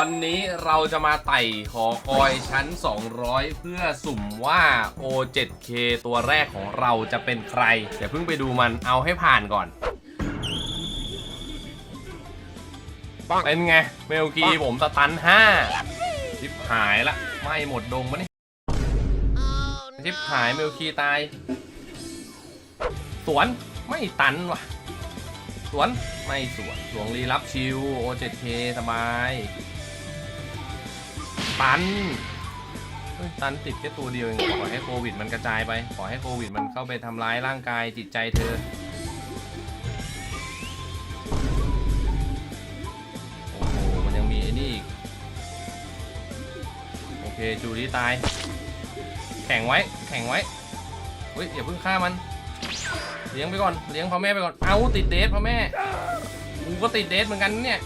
วันนี้เราจะมาไต่หอคอยชั้น 200 เพื่อสุ่มว่า O7K ตัวแรกของเราจะเป็นใครอย่าเพิ่งไปดูมันเอาให้ผ่านก่อนเป็นไง เมลกีผมสตัน 5 ชิปหายละ ไม่หมดดงมะเนี่ยชิปหายเมลคีตาย สวนไม่ตันว่ะ สวนไม่สวนหลวงรีรับชิว O7K สบาย ตันเฮ้ยตันติดแค่ตัวเดียวเองขอให้โควิดมันกระจายไป ขอให้โควิดมันเข้าไปทำร้ายร่างกายจิตใจเธอ โอ้โห มันยังมีไอ้นี่อีก โอเค จูดี้ตาย แข่งไว้ แข่งไว้เฮ้ยอย่าเพิ่งฆ่ามัน เลี้ยงไปก่อน เลี้ยงพ่อแม่ไปก่อน เอาติดเดทพ่อแม่ กูก็ติดเดทเหมือนกันเนี่ย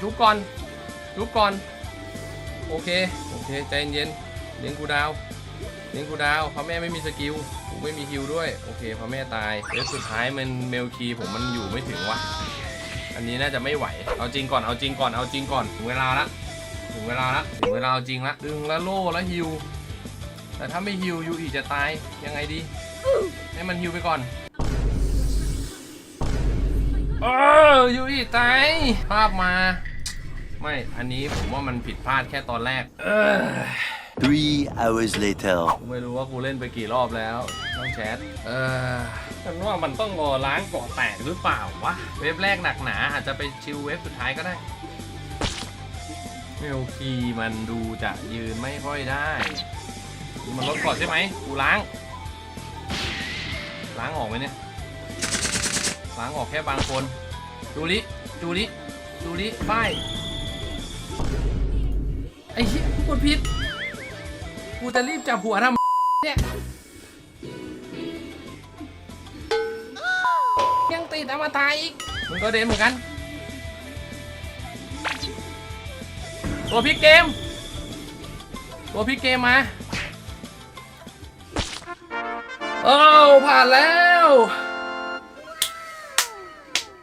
จุบก่อน จุบก่อน โอเค โอเค ใจเย็นเลี้ยงกูดาวเลี้ยงกูดาวพ่อแม่ไม่มีสกิลกูไม่มีฮิวด้วย โอเคพ่อแม่ตายเดี๋ยวสุดท้ายมันเมลคีผมมันอยู่ไม่ถึงวะอันนี้น่าจะไม่ไหว เอาจริงก่อน เอาจริงก่อน เอาจริงก่อน ถึงเวลาละ ถึงเวลาละ ถึงเวลาเอาจริงละ ดึงแล้วโล่แล้วฮิว แต่ถ้าไม่ฮิวยูอีจะตาย ยังไงดี ให้มันฮิวไปก่อนเออยูอีตาย ภาพมา ไม่ อันนี้ผมว่ามันผิดพลาดแค่ตอนแรกเออ Three hours later. กูไม่รู้ว่ากูเล่นไปกี่รอบแล้วต้องแชท เออฉันว่ามันต้องรอล้างเกาะแตกหรือเปล่าวะ เว็บแรกหนักหนา อาจจะไปชิลเว็บสุดท้ายก็ได้ เมลคีมันดูจะยืนไม่ค่อยได้ดูมันลดก่อนใช่ไหม กูล้าง ล้างออกไหมเนี่ย ล้างออกแค่บางคน จูริจูริจูริป้ายไอ้เหี้ยกูกดผิด กูจะรีบจับหัวทำเนี่ยยังติดอมตะอีกมึงก็เด่นเหมือนกัน ตัวพลิกเกม ตัวพลิกเกมมาโอ้ผ่านแล้ว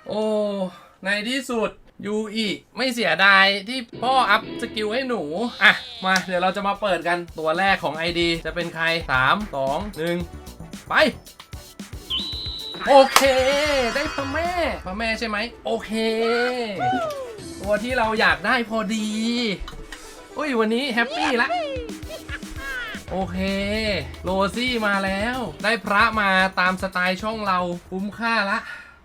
โอ้ ในที่สุด ยูอีไม่เสียดายที่พ่ออัพสกิลให้หนู อะ มาเดี๋ยวเราจะมาเปิดกันตัวแรกของ ID จะเป็นใคร 3 2 1 ไป โอเค ได้พ่อแม่พ่อแม่ใช่ไหม โอเค ตัวที่เราอยากได้พอดี อุ้ยวันนี้แฮปปี้ละโอเค โรซี่มาแล้ว ได้พระมาตามสไตล์ช่องเราคุ้มค่าละ